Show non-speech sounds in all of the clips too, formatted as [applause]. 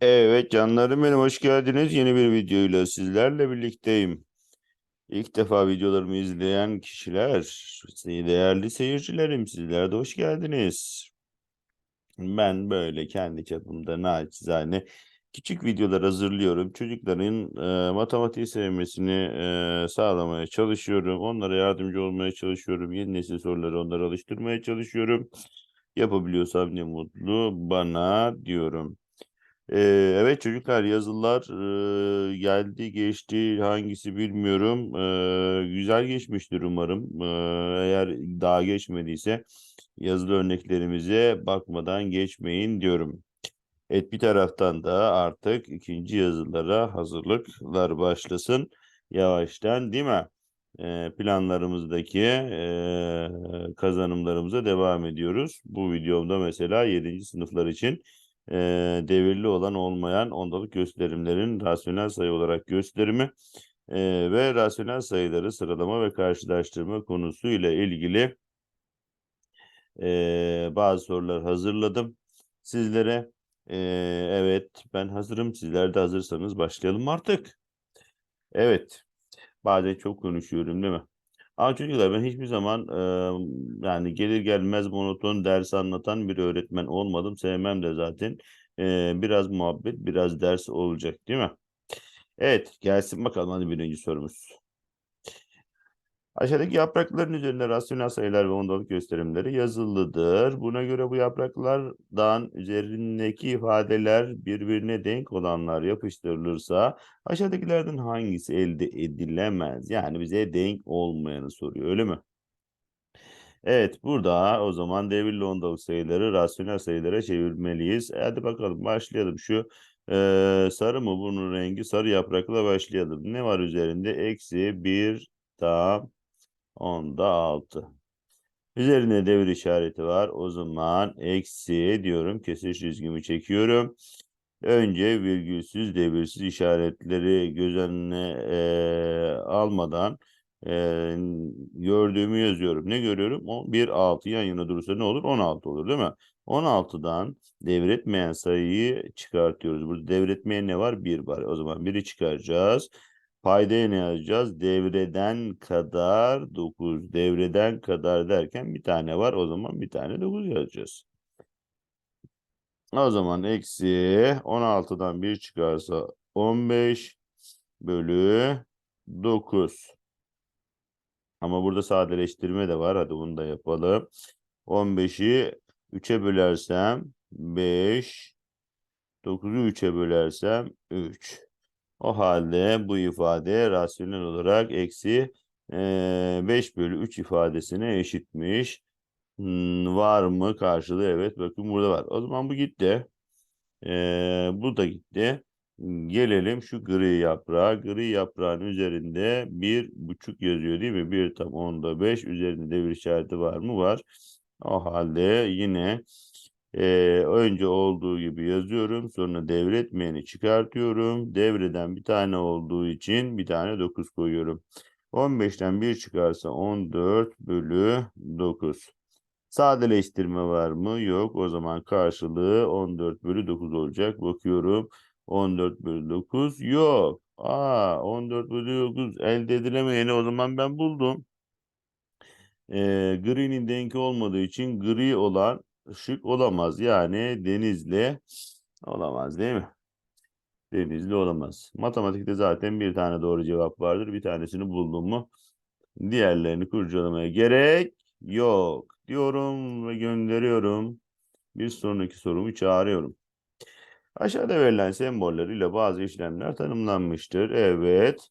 Evet canlarım benim hoş geldiniz. Yeni bir videoyla sizlerle birlikteyim. İlk defa videolarımı izleyen kişiler, değerli seyircilerim sizler de hoş geldiniz. Ben böyle kendi çapımda naçizane küçük videolar hazırlıyorum. Çocukların e, matematiği sevmesini e, sağlamaya çalışıyorum. Onlara yardımcı olmaya çalışıyorum. Yeni nesil soruları onlara alıştırmaya çalışıyorum. Yapabiliyorsam ne mutlu bana diyorum. Ee, evet çocuklar yazılar e, geldi geçti hangisi bilmiyorum. Ee, güzel geçmiştir umarım. Ee, eğer daha geçmediyse yazılı örneklerimize bakmadan geçmeyin diyorum. Evet bir taraftan da artık ikinci yazılara hazırlıklar başlasın yavaştan değil mi? Planlarımızdaki e, kazanımlarımıza devam ediyoruz. Bu videomda mesela 7. sınıflar için e, devirli olan olmayan ondalık gösterimlerin rasyonel sayı olarak gösterimi e, ve rasyonel sayıları sıralama ve karşılaştırma konusu ile ilgili e, bazı sorular hazırladım sizlere. E, evet ben hazırım. Sizler de hazırsanız başlayalım artık. Evet. Bazen çok konuşuyorum değil mi? Ama çocuklar ben hiçbir zaman e, yani gelir gelmez monoton ders anlatan bir öğretmen olmadım. Sevmem de zaten. E, biraz muhabbet, biraz ders olacak değil mi? Evet, gelsin bakalım hadi birinci sorumuz. Aşağıdaki yaprakların üzerinde rasyonel sayılar ve ondalık gösterimleri yazılıdır. Buna göre bu yapraklardan üzerindeki ifadeler birbirine denk olanlar yapıştırılırsa aşağıdakilerden hangisi elde edilemez? Yani bize denk olmayanı soruyor öyle mi? Evet burada o zaman devirli ondalık sayıları rasyonel sayılara çevirmeliyiz. Hadi bakalım başlayalım şu e, sarı mı bunun rengi sarı yaprakla başlayalım. Ne var üzerinde? Eksi 1 tam Onda 6. Üzerine devir işareti var. O zaman eksi diyorum. Kesiş çizgimi çekiyorum. Önce virgülsüz, devirsiz işaretleri göz önüne e, almadan e, gördüğümü yazıyorum. Ne görüyorum? 1, 6 yan yana durursa ne olur? 16 olur değil mi? 16'dan devretmeyen sayıyı çıkartıyoruz. Burada devretmeyen ne var? 1 var. O zaman 1'i çıkaracağız. Paydaya ne yazacağız? Devreden kadar 9. Devreden kadar derken bir tane var. O zaman bir tane 9 yazacağız. O zaman eksi 16'dan 1 çıkarsa 15 bölü 9. Ama burada sadeleştirme de var. Hadi bunu da yapalım. 15'i 3'e bölersem 5. 9'u 3'e bölersem 3. O halde bu ifade rasyonel olarak eksi e, 5 bölü 3 ifadesine eşitmiş. Hmm, var mı karşılığı? Evet bakın burada var. O zaman bu gitti. E, bu da gitti. Gelelim şu gri yaprağa. Gri yaprağın üzerinde bir buçuk yazıyor değil mi? Bir tam onda beş. Üzerinde devir işareti var mı? Var. O halde yine e, önce olduğu gibi yazıyorum. Sonra devretmeyeni çıkartıyorum. Devreden bir tane olduğu için bir tane 9 koyuyorum. 15'ten 1 çıkarsa 14 bölü 9. Sadeleştirme var mı? Yok. O zaman karşılığı 14 bölü 9 olacak. Bakıyorum. 14 bölü 9 yok. Aa 14 bölü 9 elde edilemeyeni o zaman ben buldum. E, gri'nin denki olmadığı için gri olan ışık olamaz. Yani denizli olamaz değil mi? Denizli olamaz. Matematikte zaten bir tane doğru cevap vardır. Bir tanesini buldum mu diğerlerini kurcalamaya gerek yok diyorum ve gönderiyorum. Bir sonraki sorumu çağırıyorum. Aşağıda verilen semboller ile bazı işlemler tanımlanmıştır. Evet.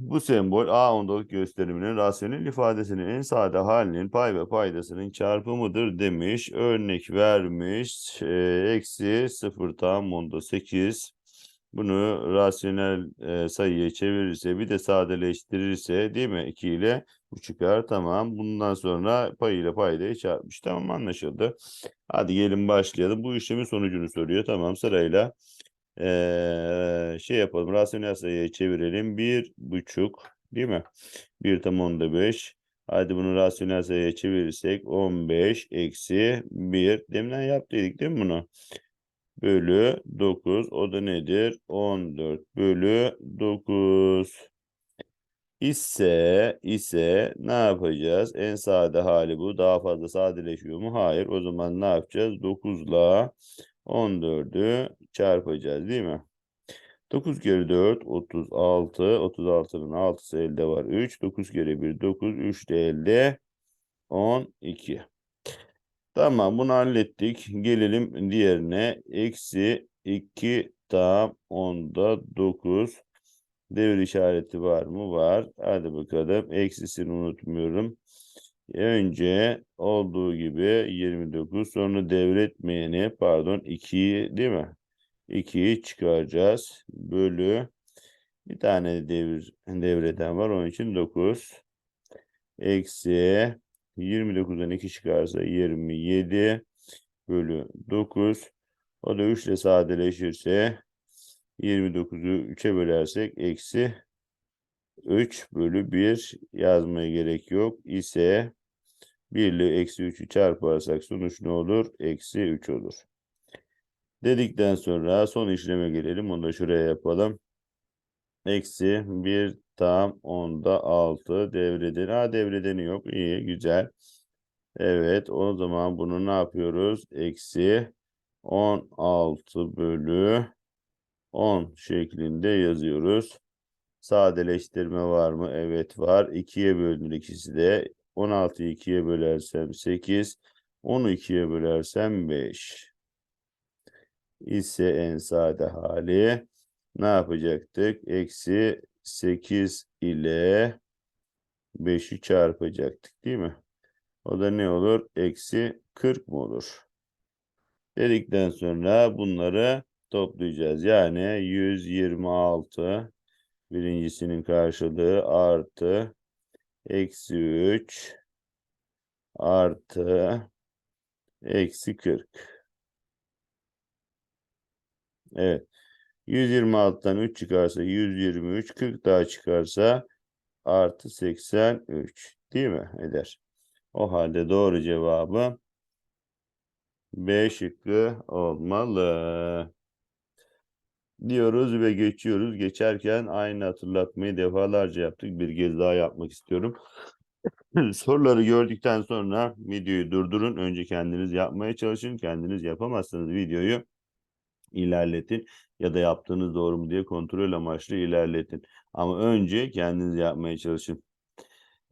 Bu sembol A ondalık gösteriminin rasyonel ifadesinin en sade halinin pay ve paydasının çarpımıdır demiş. Örnek vermiş. E, eksi 0 tam onda 8. Bunu rasyonel e, sayıya çevirirse bir de sadeleştirirse değil mi? 2 ile bu çıkar. Tamam. Bundan sonra pay ile paydayı çarpmış. Tamam anlaşıldı. Hadi gelin başlayalım. Bu işlemin sonucunu soruyor. Tamam sırayla ee, şey yapalım. Rasyonel sayıya çevirelim. Bir buçuk değil mi? Bir tam onda beş. Hadi bunu rasyonel sayıya çevirirsek 15 eksi 1. Deminden yaptıydık değil mi bunu? bölü 9. O da nedir? 14 bölü 9. İse ise ne yapacağız? En sade hali bu. Daha fazla sadeleşiyor mu? Hayır. O zaman ne yapacağız? 9 ile 14'ü çarpacağız değil mi? 9 kere 4 36. 36'nın 6'sı elde var 3. 9 kere 1 9. 3 de elde 12. Tamam bunu hallettik. Gelelim diğerine. Eksi 2 tam 10'da 9. Devir işareti var mı? Var. Hadi bakalım. Eksisini unutmuyorum. Önce olduğu gibi 29 sonra devretmeyeni pardon 2'yi değil mi? 2'yi çıkaracağız. Bölü bir tane devir devreden var. Onun için 9 eksi 29'dan 2 çıkarsa 27 bölü 9. O da 3 ile sadeleşirse 29'u 3'e bölersek eksi 3 bölü 1 yazmaya gerek yok ise 1 ile eksi 3'ü çarparsak sonuç ne olur? Eksi 3 olur. Dedikten sonra son işleme gelelim. Onu da şuraya yapalım. Eksi 1 tam 10'da 6 devredeni. Ha devredeni yok. İyi güzel. Evet o zaman bunu ne yapıyoruz? Eksi 16 bölü 10 şeklinde yazıyoruz. Sadeleştirme var mı? Evet var. 2'ye bölünür ikisi de. 16'yı 2'ye bölersem 8. 10'u 2'ye bölersem 5. ise en sade hali ne yapacaktık? Eksi 8 ile 5'i çarpacaktık değil mi? O da ne olur? Eksi 40 mı olur? Dedikten sonra bunları toplayacağız. Yani 126 birincisinin karşılığı artı eksi 3 artı eksi 40. Evet. 126'dan 3 çıkarsa 123, 40 daha çıkarsa artı 83 değil mi eder? O halde doğru cevabı B şıkkı olmalı. Diyoruz ve geçiyoruz. Geçerken aynı hatırlatmayı defalarca yaptık. Bir kez daha yapmak istiyorum. [laughs] Soruları gördükten sonra videoyu durdurun. Önce kendiniz yapmaya çalışın. Kendiniz yapamazsanız videoyu ilerletin ya da yaptığınız doğru mu diye kontrol amaçlı ilerletin. Ama önce kendiniz yapmaya çalışın.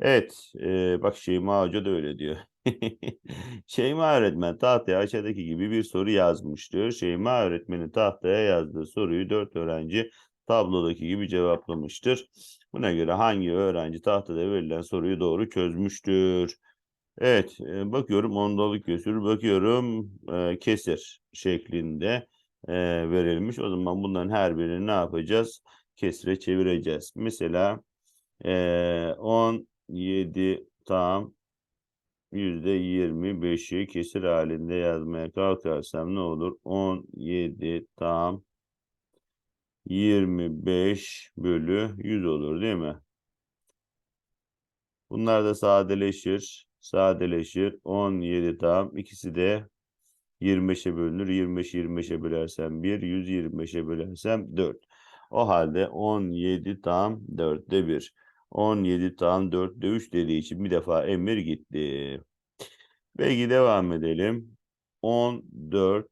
Evet, e, bak Şeyma Hoca da öyle diyor. [laughs] Şeyma öğretmen tahtaya aşağıdaki gibi bir soru yazmıştır. Şeyma öğretmenin tahtaya yazdığı soruyu dört öğrenci tablodaki gibi cevaplamıştır. Buna göre hangi öğrenci tahtada verilen soruyu doğru çözmüştür? Evet, e, bakıyorum ondalık küsür, bakıyorum e, kesir şeklinde e, verilmiş. O zaman bunların her birini ne yapacağız? Kesire çevireceğiz. Mesela e, 17 tam %25'i kesir halinde yazmaya kalkarsam ne olur? 17 tam 25 bölü 100 olur değil mi? Bunlar da sadeleşir. Sadeleşir. 17 tam. ikisi de 25'e bölünür. 25 25'e bölersem 1, 100 25'e bölersem 4. O halde 17 tam 4'te 1. 17 tam 4'te 3 dediği için bir defa emir gitti. Peki devam edelim. 14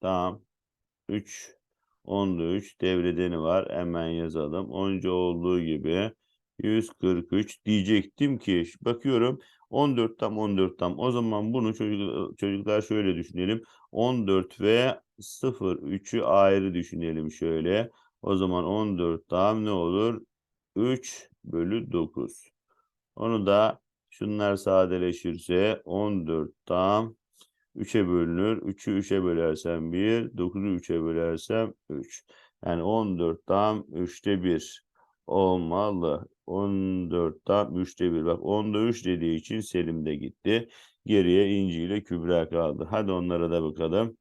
tam 3 10'da 3 devredeni var. Hemen yazalım. Onca olduğu gibi 143 diyecektim ki bakıyorum 14 tam 14 tam. O zaman bunu çocuk, çocuklar şöyle düşünelim. 14 ve 0 3'ü ayrı düşünelim şöyle. O zaman 14 tam ne olur? 3 bölü 9. Onu da şunlar sadeleşirse 14 tam 3'e bölünür. 3'ü 3'e bölersem 1, 9'u 3'e bölersem 3. Yani 14 tam 3'te 1 olmalı. 14 tam 3'te 1. Bak 10'da 3 dediği için Selim de gitti. Geriye İnci ile Kübra kaldı. Hadi onlara da bakalım.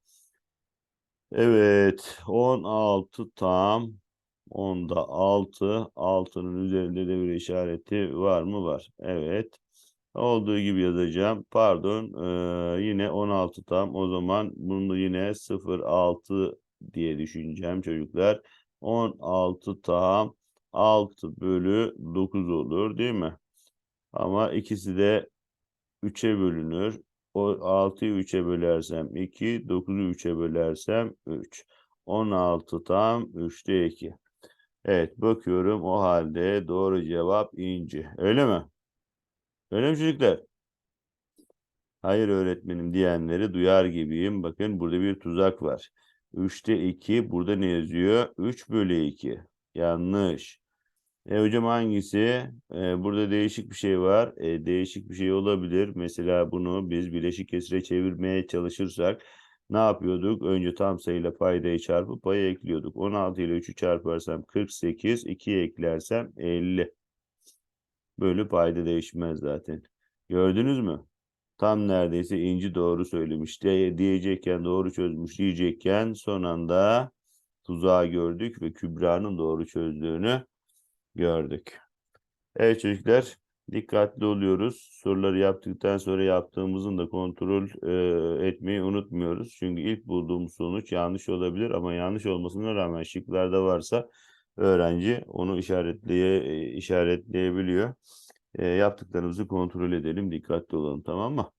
Evet 16 tam 10'da 6. 6'nın üzerinde de bir işareti var mı? Var. Evet. Olduğu gibi yazacağım. Pardon. eee, yine 16 tam. O zaman bunu yine 0,6 diye düşüneceğim çocuklar. 16 tam 6 bölü 9 olur değil mi? Ama ikisi de 3'e bölünür. O 6'yı 3'e bölersem 2, 9'u 3'e bölersem 3. 16 tam 3'te 2. Evet bakıyorum o halde doğru cevap inci. Öyle mi? Öyle mi çocuklar? Hayır öğretmenim diyenleri duyar gibiyim. Bakın burada bir tuzak var. 3'te 2 burada ne yazıyor? 3 bölü 2. Yanlış. E hocam hangisi? E, burada değişik bir şey var. E, değişik bir şey olabilir. Mesela bunu biz bileşik kesire çevirmeye çalışırsak ne yapıyorduk? Önce tam sayıyla paydayı çarpıp payı ekliyorduk. 16 ile 3'ü çarparsam 48, 2'ye eklersem 50. Böyle payda değişmez zaten. Gördünüz mü? Tam neredeyse İnci doğru söylemiş. Diye, diyecekken doğru çözmüş diyecekken son anda tuzağı gördük ve Kübra'nın doğru çözdüğünü gördük. Evet çocuklar dikkatli oluyoruz. Soruları yaptıktan sonra yaptığımızın da kontrol e, etmeyi unutmuyoruz. Çünkü ilk bulduğumuz sonuç yanlış olabilir ama yanlış olmasına rağmen şıklarda varsa öğrenci onu işaretleye e, işaretleyebiliyor. E, yaptıklarımızı kontrol edelim, dikkatli olalım tamam mı?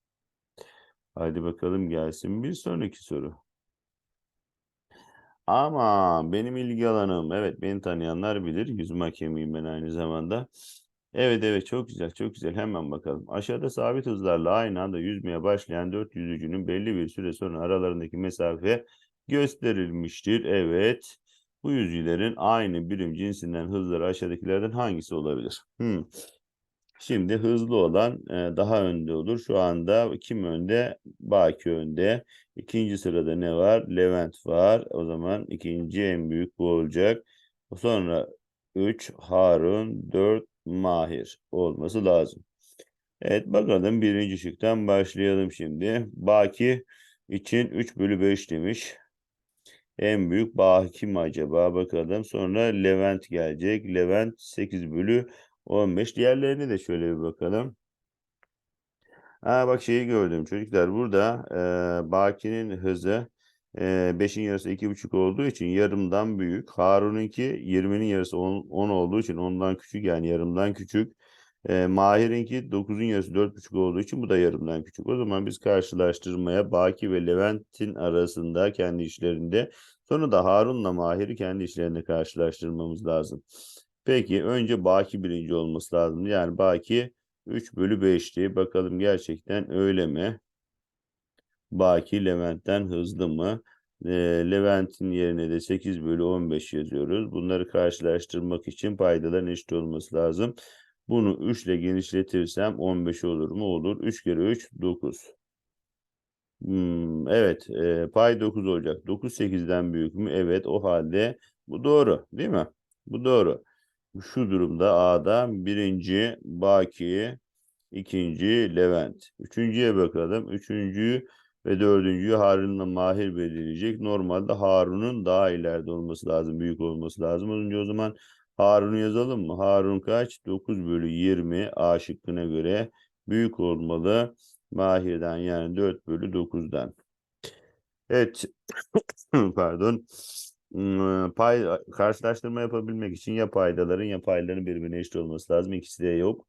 Haydi bakalım gelsin bir sonraki soru. Ama benim ilgi alanım, evet beni tanıyanlar bilir. Yüzme hakemiyim ben aynı zamanda. Evet evet çok güzel çok güzel hemen bakalım. Aşağıda sabit hızlarla aynı anda yüzmeye başlayan dört yüzücünün belli bir süre sonra aralarındaki mesafe gösterilmiştir. Evet bu yüzücülerin aynı birim cinsinden hızları aşağıdakilerden hangisi olabilir? Hmm. Şimdi hızlı olan e, daha önde olur. Şu anda kim önde? Baki önde. İkinci sırada ne var? Levent var. O zaman ikinci en büyük bu olacak. Sonra 3 Harun, 4 Mahir olması lazım. Evet bakalım birinci şıktan başlayalım şimdi. Baki için 3 bölü 5 demiş. En büyük Baki mi acaba bakalım. Sonra Levent gelecek. Levent 8 bölü 15. Diğerlerine de şöyle bir bakalım. Ha bak şeyi gördüm çocuklar burada e, Baki'nin hızı 5'in yarısı 2,5 olduğu için yarımdan büyük. Harun'unki 20'nin yarısı 10, 10 olduğu için ondan küçük yani yarımdan küçük. E, Mahir'inki 9'un yarısı 4,5 olduğu için bu da yarımdan küçük. O zaman biz karşılaştırmaya Baki ve Levent'in arasında kendi işlerinde sonra da Harun'la Mahir'i kendi işlerinde karşılaştırmamız lazım. Peki önce Baki birinci olması lazım. Yani Baki 3 bölü 5'ti. Bakalım gerçekten öyle mi? Baki Levent'ten hızlı mı? E, Levent'in yerine de 8 bölü 15 yazıyoruz. Bunları karşılaştırmak için paydaların eşit olması lazım. Bunu 3 ile genişletirsem 15 olur mu? Olur. 3 kere 3 9. Hmm, evet. E, pay 9 olacak. 9 8'den büyük mü? Evet. O halde bu doğru. Değil mi? Bu doğru. Şu durumda A'da birinci Baki, ikinci Levent. Üçüncüye bakalım. Üçüncüyü ve dördüncüyü Harun'la Mahir belirleyecek. Normalde Harun'un daha ileride olması lazım. Büyük olması lazım. Önce o zaman Harun'u yazalım mı? Harun kaç? 9 bölü 20 A şıkkına göre büyük olmalı. Mahir'den yani 4 bölü 9'dan. Evet. [clears throat] Pardon. Pay, karşılaştırma yapabilmek için ya paydaların ya payların birbirine eşit olması lazım. İkisi de yok.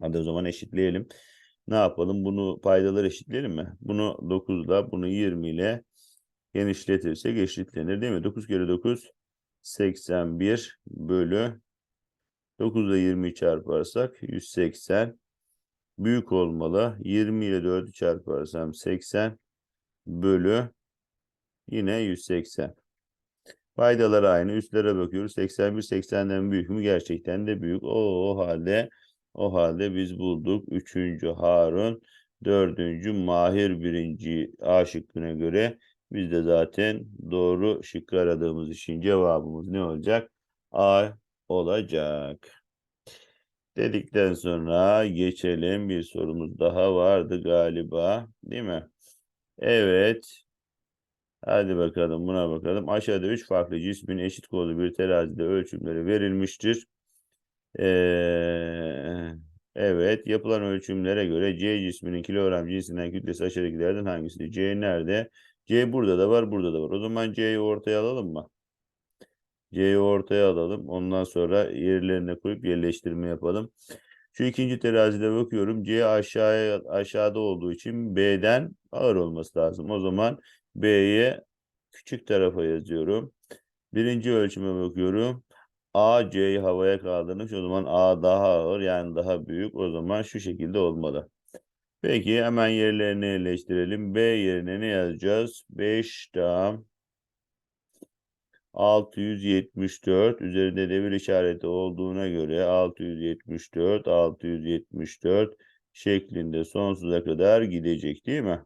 Hadi o zaman eşitleyelim. Ne yapalım? Bunu paydalar eşitleyelim mi? Bunu 9 ile bunu 20 ile genişletirsek eşitlenir değil mi? 9 kere 9 81 bölü 9 ile 20'yi çarparsak 180 büyük olmalı. 20 ile 4'ü çarparsam 80 bölü yine 180. Paydalar aynı. Üstlere bakıyoruz. 81 80'den büyük mü? Gerçekten de büyük. O, o halde o halde biz bulduk. Üçüncü Harun, dördüncü Mahir birinci A şıkkına göre biz de zaten doğru şıkkı aradığımız için cevabımız ne olacak? A olacak. Dedikten sonra geçelim. Bir sorumuz daha vardı galiba. Değil mi? Evet. Hadi bakalım buna bakalım. Aşağıda üç farklı cismin eşit kollu bir terazide ölçümleri verilmiştir. Ee, Evet, yapılan ölçümlere göre C cisminin kilogram cinsinden kütlesi aşağıdakilerden hangisidir? C nerede? C burada da var, burada da var. O zaman C'yi ortaya alalım mı? C'yi ortaya alalım. Ondan sonra yerlerine koyup yerleştirme yapalım. Şu ikinci terazide bakıyorum. C aşağıya aşağıda olduğu için B'den ağır olması lazım. O zaman B'ye küçük tarafa yazıyorum. Birinci ölçüme bakıyorum. A C'yi havaya kaldırmış. O zaman A daha ağır yani daha büyük. O zaman şu şekilde olmalı. Peki hemen yerlerine yerleştirelim. B yerine ne yazacağız? 5 tam 674 üzerinde devir işareti olduğuna göre 674 674 şeklinde sonsuza kadar gidecek değil mi?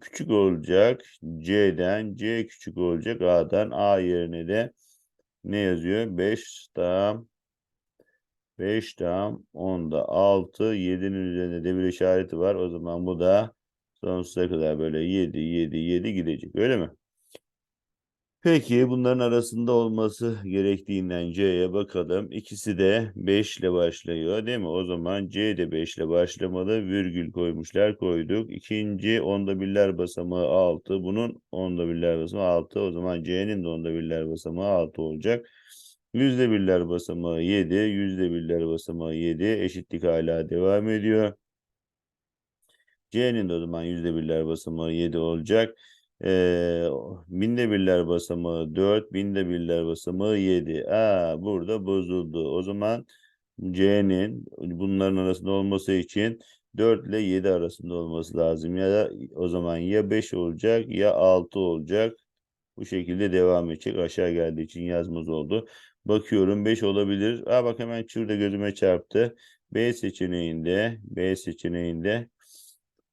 Küçük olacak C'den C küçük olacak A'dan A yerine de ne yazıyor? 5 tam 5 tam 10'da 6 7'nin üzerinde devir işareti var. O zaman bu da sonsuza kadar böyle 7 7 7 gidecek. Öyle mi? Peki bunların arasında olması gerektiğinden C'ye bakalım. İkisi de 5 ile başlıyor değil mi? O zaman C de 5 ile başlamalı. Virgül koymuşlar koyduk. İkinci onda birler basamağı 6. Bunun onda birler basamağı 6. O zaman C'nin de onda birler basamağı 6 olacak. Yüzde birler basamağı 7. Yüzde birler basamağı 7. Eşitlik hala devam ediyor. C'nin de o zaman yüzde birler basamağı 7 olacak. Ee, binde birler basamağı 4, binde birler basamağı 7. Aa, burada bozuldu. O zaman C'nin bunların arasında olması için 4 ile 7 arasında olması lazım. Ya da o zaman ya 5 olacak ya 6 olacak. Bu şekilde devam edecek. Aşağı geldiği için yazmaz oldu. Bakıyorum 5 olabilir. Aa bak hemen şurada gözüme çarptı. B seçeneğinde B seçeneğinde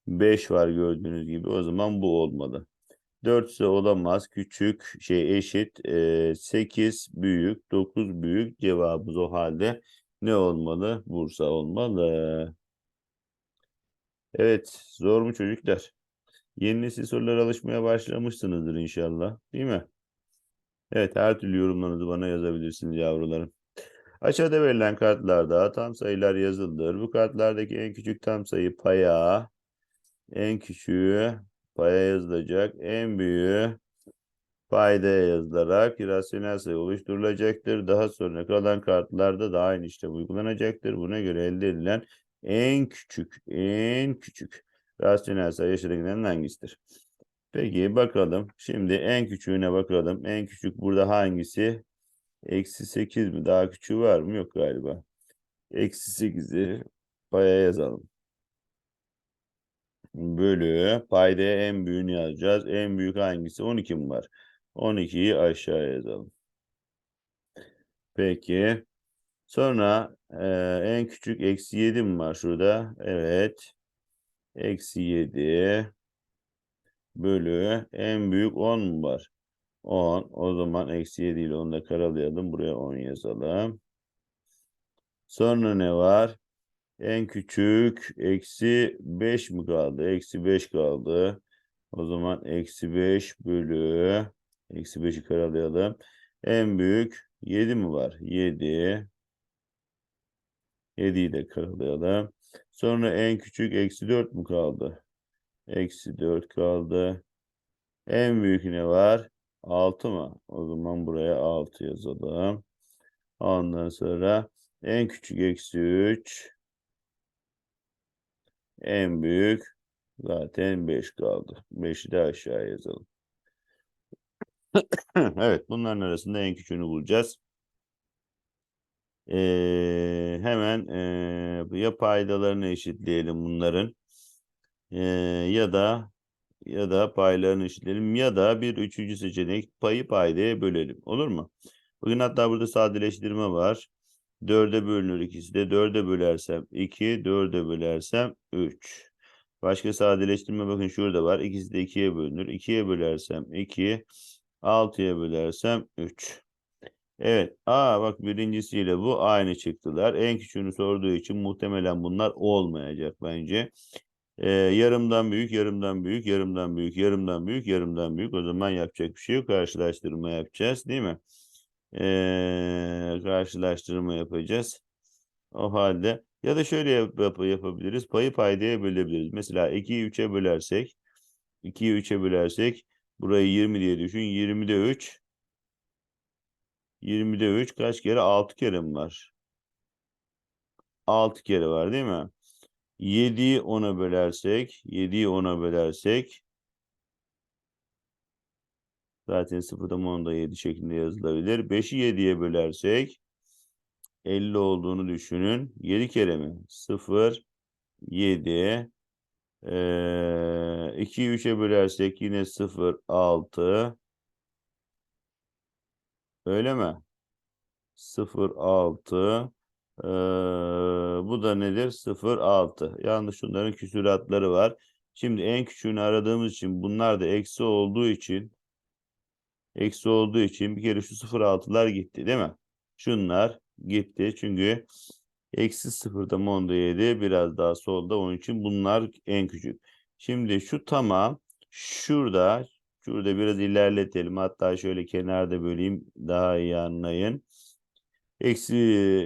5 var gördüğünüz gibi. O zaman bu olmalı. 4 ise olamaz. Küçük şey eşit. E, 8 büyük. 9 büyük. Cevabımız o halde ne olmalı? Bursa olmalı. Evet. Zor mu çocuklar? Yeni nesil sorulara alışmaya başlamışsınızdır inşallah. Değil mi? Evet. Her türlü yorumlarınızı bana yazabilirsiniz yavrularım. Aşağıda verilen kartlarda tam sayılar yazılıdır. Bu kartlardaki en küçük tam sayı paya, en küçüğü paya yazılacak. En büyüğü paydaya yazılarak rasyonel sayı oluşturulacaktır. Daha sonra kalan kartlarda da aynı işlem uygulanacaktır. Buna göre elde edilen en küçük, en küçük rasyonel sayı aşağıdakilerin hangisidir? Peki bakalım. Şimdi en küçüğüne bakalım. En küçük burada hangisi? Eksi 8 mi? Daha küçüğü var mı? Yok galiba. Eksi 8'i paya yazalım bölü paydaya en büyüğünü yazacağız. En büyük hangisi? 12 mi var? 12'yi aşağı yazalım. Peki. Sonra e, en küçük eksi 7 mi var şurada? Evet. Eksi 7 bölü en büyük 10 mu var? 10. O zaman eksi 7 ile 10'u da karalayalım. Buraya 10 yazalım. Sonra ne var? En küçük eksi 5 mi kaldı? Eksi 5 kaldı. O zaman eksi 5 bölü eksi 5'i karalayalım. En büyük 7 mi var? 7. 7'yi de karalayalım. Sonra en küçük eksi 4 mu kaldı? Eksi 4 kaldı. En büyük ne var? 6 mı? O zaman buraya 6 yazalım. Ondan sonra en küçük eksi 3. En büyük zaten 5 kaldı. 5'i de aşağı yazalım. [coughs] evet bunların arasında en küçüğünü bulacağız. Ee, hemen e, ya paydalarını eşitleyelim bunların ee, ya da ya da paylarını eşitleyelim ya da bir üçüncü seçenek payı paydaya bölelim. Olur mu? Bugün hatta burada sadeleştirme var. 4'e bölünür ikisi de. 4'e bölersem 2, 4'e bölersem 3. Başka sadeleştirme bakın şurada var. İkisi de 2'ye bölünür. 2'ye bölersem 2, 6'ya bölersem 3. Evet. Aa bak birincisiyle bu aynı çıktılar. En küçüğünü sorduğu için muhtemelen bunlar olmayacak bence. Ee, yarımdan büyük, yarımdan büyük, yarımdan büyük, yarımdan büyük, yarımdan büyük. O zaman yapacak bir şey yok. Karşılaştırma yapacağız değil mi? Ee, karşılaştırma yapacağız. O halde Ya da şöyle yap- yapabiliriz. Payı paydaya bölebiliriz. Mesela 2'yi 3'e bölersek 2'yi 3'e bölersek burayı 20 diye düşün. 20'de 3 20'de 3 kaç kere? 6 kere mi var? 6 kere var değil mi? 7'yi 10'a bölersek 7'yi 10'a bölersek zaten 0'da 10'da 7 şeklinde yazılabilir. 5'i 7'ye bölersek 50 olduğunu düşünün. 7 kere mi? 0 7 ee, 2'yi 3'e bölersek yine 0 6 Öyle mi? 0 6 ee, bu da nedir? 0 6. Yalnız şunların küsuratları var. Şimdi en küçüğünü aradığımız için bunlar da eksi olduğu için eksi olduğu için bir kere şu 0 6'lar gitti değil mi? Şunlar gitti çünkü eksi 0'da onda 7 biraz daha solda onun için bunlar en küçük. Şimdi şu tamam şurada şurada biraz ilerletelim hatta şöyle kenarda böleyim daha iyi anlayın. Eksi,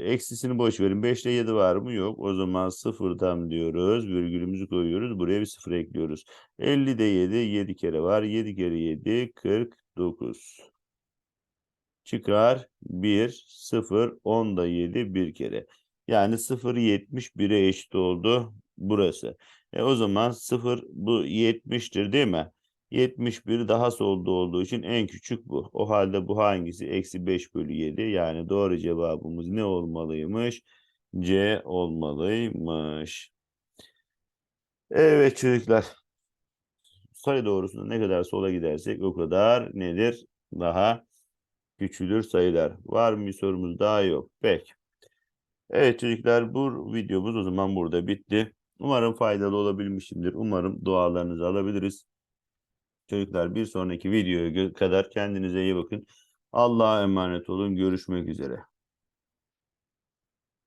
eksisini boş verin. 5 ile 7 var mı? Yok. O zaman sıfırdan diyoruz. Virgülümüzü koyuyoruz. Buraya bir sıfır ekliyoruz. 50'de 7. 7 kere var. 7 kere 7. 49. Çıkar 1, 0, 10'da 7 bir kere. Yani 0, 70 1'e eşit oldu burası. E o zaman 0 bu 70'tir değil mi? 71 daha solda olduğu için en küçük bu. O halde bu hangisi? Eksi 5 bölü 7. Yani doğru cevabımız ne olmalıymış? C olmalıymış. Evet çocuklar. Sayı doğrusunda ne kadar sola gidersek o kadar nedir? Daha küçülür sayılar. Var mı bir sorumuz daha yok. Peki. Evet çocuklar bu videomuz o zaman burada bitti. Umarım faydalı olabilmişimdir. Umarım dualarınızı alabiliriz. Çocuklar bir sonraki videoya kadar kendinize iyi bakın. Allah'a emanet olun. Görüşmek üzere.